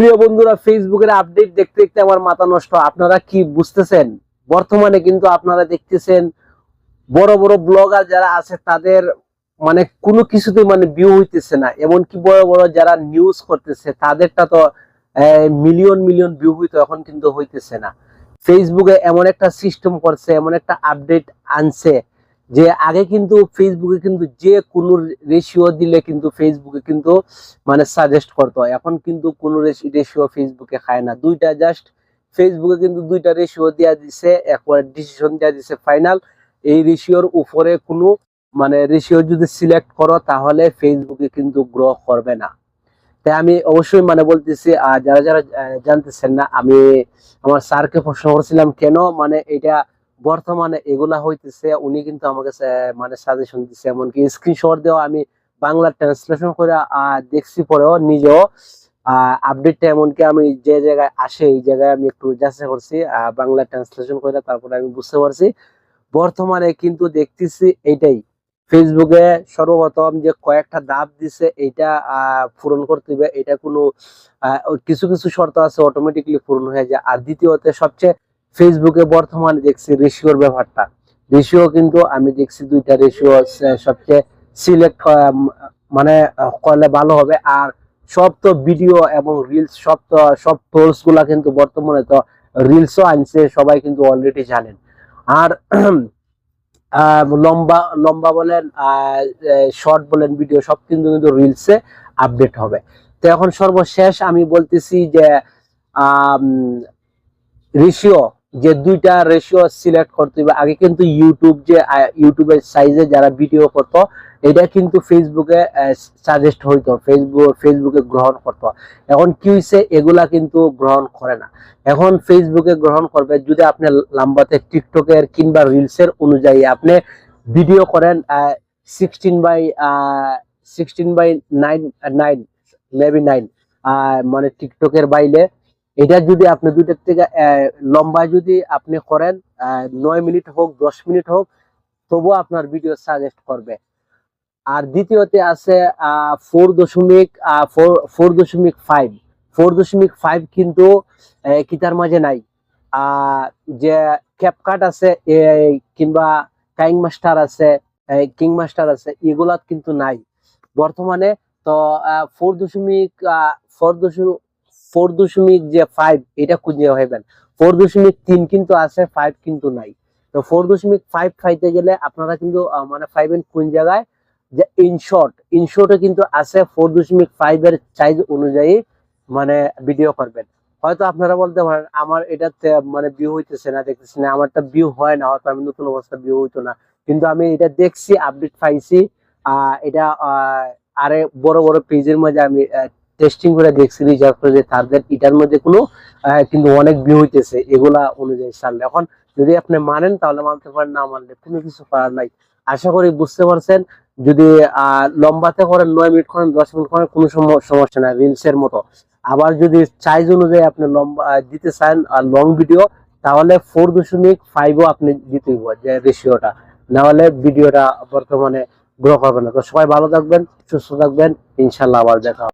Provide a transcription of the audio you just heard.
প্রিয় বন্ধুরা ফেসবুকের আপডেট দেখতে দেখতে আমার মাথা নষ্ট। আপনারা কি বুঝতেছেন? বর্তমানে কিন্তু আপনারা দেখতেছেন, বড় বড় ব্লগার যারা আছে, তাদের মানে কোনো কিছুতে মানে ভিউ হইতেছে না। এমনকি বড় বড় যারা নিউজ করতেছে, তাদেরটা তো মিলিয়ন মিলিয়ন ভিউ হইতো, এখন কিন্তু হইতেছে না। ফেসবুকে এমন একটা সিস্টেম করছে, এমন একটা আপডেট আনছে যে আগে কিন্তু ফেসবুকে কিন্তু যে কোনো রেশিও দিলে কিন্তু ফেসবুকে কিন্তু মানে সাজেস্ট করতো। এখন কিন্তু কোনো রেশিও ফেসবুকে খায় না। দুইটা জাস্ট ফেসবুকে কিন্তু দুইটা রেশিও দেওয়া দিছে, একবার ডিসিশন দেওয়া দিছে ফাইনাল এই রেশিওর উপরে কোনো মানে রেশিও যদি সিলেক্ট করো তাহলে ফেসবুকে কিন্তু গ্রো করবে না। তাই আমি অবশ্যই মানে বলতেছি যারা যারা জানতেছেন না, আমি আমার স্যারকে প্রশ্ন করছিলাম, কেন মানে এটা বর্তমানে এগুলা হইতেছে উনি কিন্তু আমাকে মানে সাজেশন দিচ্ছে এমনকি স্ক্রিনশট দেওয়া আমি বাংলা ট্রান্সলেশন করে দেখছি পরেও নিজেও আপডেটটা এমনকি আমি যে জায়গায় আসে এই জায়গায় আমি একটু যাচাই করছি বাংলা ট্রান্সলেশন করে তারপরে আমি বুঝতে পারছি। বর্তমানে কিন্তু দেখতেছি এইটাই ফেসবুকে সর্বপ্রথম যে কয়েকটা দাব দিছে আহ, পূরণ করতে হবে। এটা কোনো কিছু কিছু শর্ত আছে অটোমেটিকলি পূরণ হয়ে যায়। আর দ্বিতীয়তে সবচেয়ে ফেসবুকে বর্তমানে দেখছি রেশিওর ব্যাপারটা। রেশিও কিন্তু আমি দেখছি দুইটা রেশিও সবচেয়ে সিলেক্ট মানে করলে ভালো হবে। আর সব তো ভিডিও এবং রিলস সব তো, সব টুলসগুলা কিন্তু বর্তমানে তো রিলসও আনছে, সবাই কিন্তু অলরেডি জানেন। আর লম্বা লম্বা বলেন শর্ট বলেন ভিডিও সব কিন্তু কিন্তু রিলসে আপডেট হবে। তো এখন সর্বশেষ আমি বলতেছি যে রেশিও যে দুইটা রেশিও সিলেক্ট করতে হবে। আগে কিন্তু ইউটিউব যে ইউটিউবের সাইজে যারা ভিডিও করতো, এটা কিন্তু ফেসবুকে সাজেস্ট হইতো ফেসবুক ফেসবুকে গ্রহণ করতো। এখন কি হয়েছে এগুলা কিন্তু গ্রহণ করে না। এখন ফেসবুকে গ্রহণ করবে, যদি আপনি লাম্বাতে টিকটকের কিংবা রিলসের অনুযায়ী আপনি ভিডিও করেন sixteen by sixteen by nine nine maybe nine মানে টিকটকের বাইরে এটা যদি আপনি দুইটার থেকে লম্বা যদি আপনি করেন নয় মিনিট হোক, দশ মিনিট হোক তবুও আপনার ভিডিও সাজেস্ট করবে। আর দ্বিতীয়তে আছে ফোর দশমিক ফোর দশমিক ফাইভ ফোর দশমিক ফাইভ কিন্তু কিতার মাঝে নাই। যে ক্যাপকাট আছে কিংবা কাইং মাস্টার আছে কিং মাস্টার আছে, এগুলাত কিন্তু নাই। বর্তমানে তো ফোর দশমিক ফোর দশমিক ফোর দশমিক যে ফাইভ এটা খুঁজে হইবেন ফোর দশমিক তিন কিন্তু আছে ফাইভ কিন্তু নাই। তো ফোর দশমিক ফাইভ পাইতে গেলে আপনারা কিন্তু মানে পাইবেন কোন জায়গায়? যে ইনশর্ট ইনশর্টে কিন্তু আছে ফোর দশমিক ফাইভ এর সাইজ অনুযায়ী মানে ভিডিও করবেন। হয়তো আপনারা বলতে পারেন, আমার এটাতে মানে ভিউ হইতেছে না, দেখতেছি না, আমারটা ভিউ হয় না, হয়তো আমি নতুন অবস্থা ভিউ হইতো না। কিন্তু আমি এটা দেখছি আপডেট পাইছি, আহ, এটা আরে বড় বড় পেজের মধ্যে আমি টেস্টিং করে দেখছি রিজার্ভ করে তাদের এটার মধ্যে কোনো কিন্তু অনেক ভিউ হইতেছে, এগুলা অনুযায়ী ছাড়লে এখন যদি আপনি মানেন তাহলে মানতে পারেন না মানলে কোনো কিছু করার নাই। আশা করি বুঝতে পারছেন, যদি লম্বাতে করেন, নয় মিনিট করেন, দশ মিনিট করেন, কোনো সমস্যা নাই রিলস এর মতো। আবার যদি সাইজ অনুযায়ী আপনি লম্বা দিতে চান লং ভিডিও তাহলে ফোর দশমিক ফাইভও আপনি দিতে হইব যে রেশিওটা না হলে ভিডিওটা বর্তমানে গ্রো করবে না। তো সবাই ভালো থাকবেন, সুস্থ থাকবেন, ইনশাল্লাহ আবার দেখা।